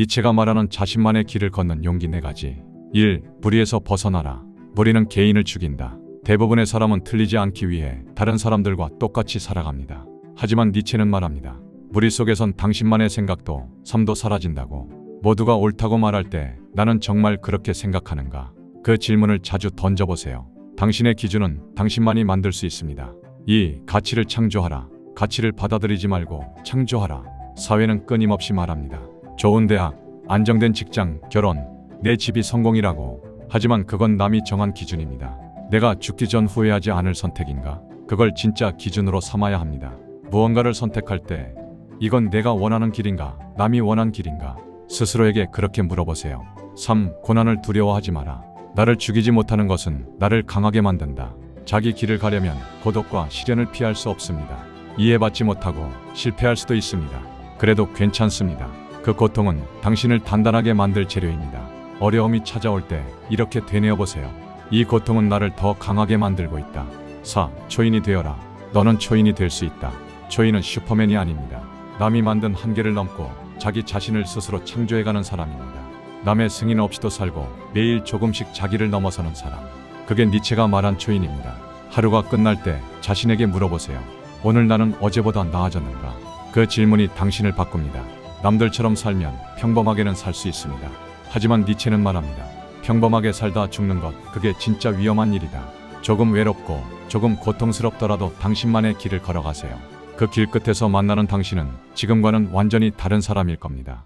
니체가 말하는 자신만의 길을 걷는 용기 네 가지. 1. 무리에서 벗어나라. 무리는 개인을 죽인다. 대부분의 사람은 틀리지 않기 위해 다른 사람들과 똑같이 살아갑니다. 하지만 니체는 말합니다. 무리 속에선 당신만의 생각도 삶도 사라진다고. 모두가 옳다고 말할 때 나는 정말 그렇게 생각하는가? 그 질문을 자주 던져보세요. 당신의 기준은 당신만이 만들 수 있습니다. 2. 가치를 창조하라. 가치를 받아들이지 말고 창조하라. 사회는 끊임없이 말합니다. 좋은 대학, 안정된 직장, 결혼, 내 집이 성공이라고. 하지만 그건 남이 정한 기준입니다. 내가 죽기 전 후회하지 않을 선택인가? 그걸 진짜 기준으로 삼아야 합니다. 무언가를 선택할 때 이건 내가 원하는 길인가? 남이 원한 길인가? 스스로에게 그렇게 물어보세요. 3. 고난을 두려워하지 마라. 나를 죽이지 못하는 것은 나를 강하게 만든다. 자기 길을 가려면 고독과 시련을 피할 수 없습니다. 이해받지 못하고 실패할 수도 있습니다. 그래도 괜찮습니다. 그 고통은 당신을 단단하게 만들 재료입니다. 어려움이 찾아올 때 이렇게 되뇌어 보세요. 이 고통은 나를 더 강하게 만들고 있다. 4. 초인이 되어라. 너는 초인이 될 수 있다. 초인은 슈퍼맨이 아닙니다. 남이 만든 한계를 넘고 자기 자신을 스스로 창조해가는 사람입니다. 남의 승인 없이도 살고 매일 조금씩 자기를 넘어서는 사람. 그게 니체가 말한 초인입니다. 하루가 끝날 때 자신에게 물어보세요. 오늘 나는 어제보다 나아졌는가? 그 질문이 당신을 바꿉니다. 남들처럼 살면 평범하게는 살 수 있습니다. 하지만 니체는 말합니다. 평범하게 살다 죽는 것, 그게 진짜 위험한 일이다. 조금 외롭고 조금 고통스럽더라도 당신만의 길을 걸어가세요. 그 길 끝에서 만나는 당신은 지금과는 완전히 다른 사람일 겁니다.